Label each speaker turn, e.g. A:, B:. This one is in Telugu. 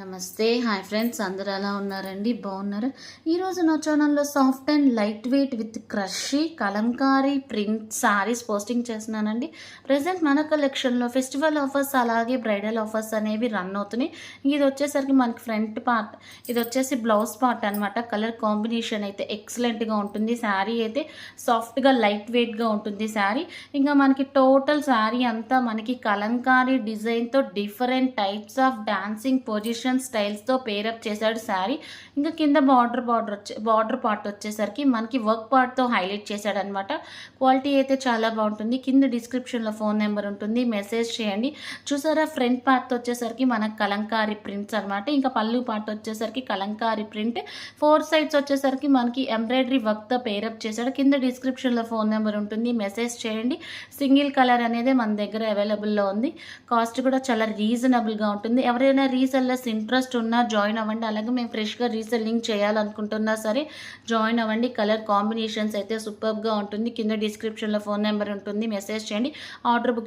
A: నమస్తే. హాయ్ ఫ్రెండ్స్ అందరూ ఎలా ఉన్నారండి? బాగున్నారు? ఈరోజు నా ఛానల్లో soft and light weight with క్రషీ Kalamkari print saris posting చేస్తున్నానండి. ప్రజెంట్ మన కలెక్షన్లో ఫెస్టివల్ ఆఫర్స్ అలాగే బ్రైడల్ ఆఫర్స్ అనేవి రన్ అవుతున్నాయి. ఇది వచ్చేసరికి మనకి ఫ్రంట్ పార్ట్ ఇది వచ్చేసి బ్లౌజ్ పార్ట్ అనమాట కలర్ కాంబినేషన్ అయితే ఎక్సలెంట్గా ఉంటుంది. శారీ అయితే సాఫ్ట్గా లైట్ వెయిట్గా ఉంటుంది శారీ ఇంకా మనకి టోటల్ శారీ అంతా మనకి కలంకారీ డిజైన్తో different types of dancing position స్టైల్స్తో pair up చేశాడు శారీ. ఇంకా కింద బార్డర్ బార్డర్ వచ్చే బార్డర్ పార్ట్ వచ్చేసరికి మనకి వర్క్ పార్ట్తో హైలైట్ చేశాడు అనమాట క్వాలిటీ అయితే చాలా బాగుంటుంది. కింద డిస్క్రిప్షన్లో ఫోన్ నెంబర్ ఉంటుంది. మెసేజ్ చేయండి. చూసారా ఫ్రంట్ పార్ట్ వచ్చేసరికి మనకు కలంకారీ ప్రింట్స్ అనమాట ఇంకా పళ్ళు పార్ట్ వచ్చేసరికి కలంకారీ ప్రింట్ ఫోర్ సైడ్స్ వచ్చేసరికి మనకి ఎంబ్రాయిడరీ వర్క్తో పేరప్ చేశాడు. కింద డిస్క్రిప్షన్లో ఫోన్ నెంబర్ ఉంటుంది. మెసేజ్ చేయండి. సింగిల్ కలర్ అనేది మన దగ్గర అవైలబుల్లో ఉంది. కాస్ట్ కూడా చాలా రీజనబుల్గా ఉంటుంది. ఎవరైనా రీసెల్లర్స్ ఇంట్రెస్ట్ ఉన్నా జాయిన్ అవ్వండి. అలాగే మేము ఫ్రెష్గా రీసెల్లింగ్ చేయాలనుకుంటున్నా సరే జాయిన్ అవ్వండి. కలర్ కాంబినేషన్స్ అయితే సూపర్గా ఉంటుంది. కింద డిస్క్రిప్షన్లో ఫోన్ నెంబర్ ఉంటుంది. మెసేజ్ చేయండి. Order book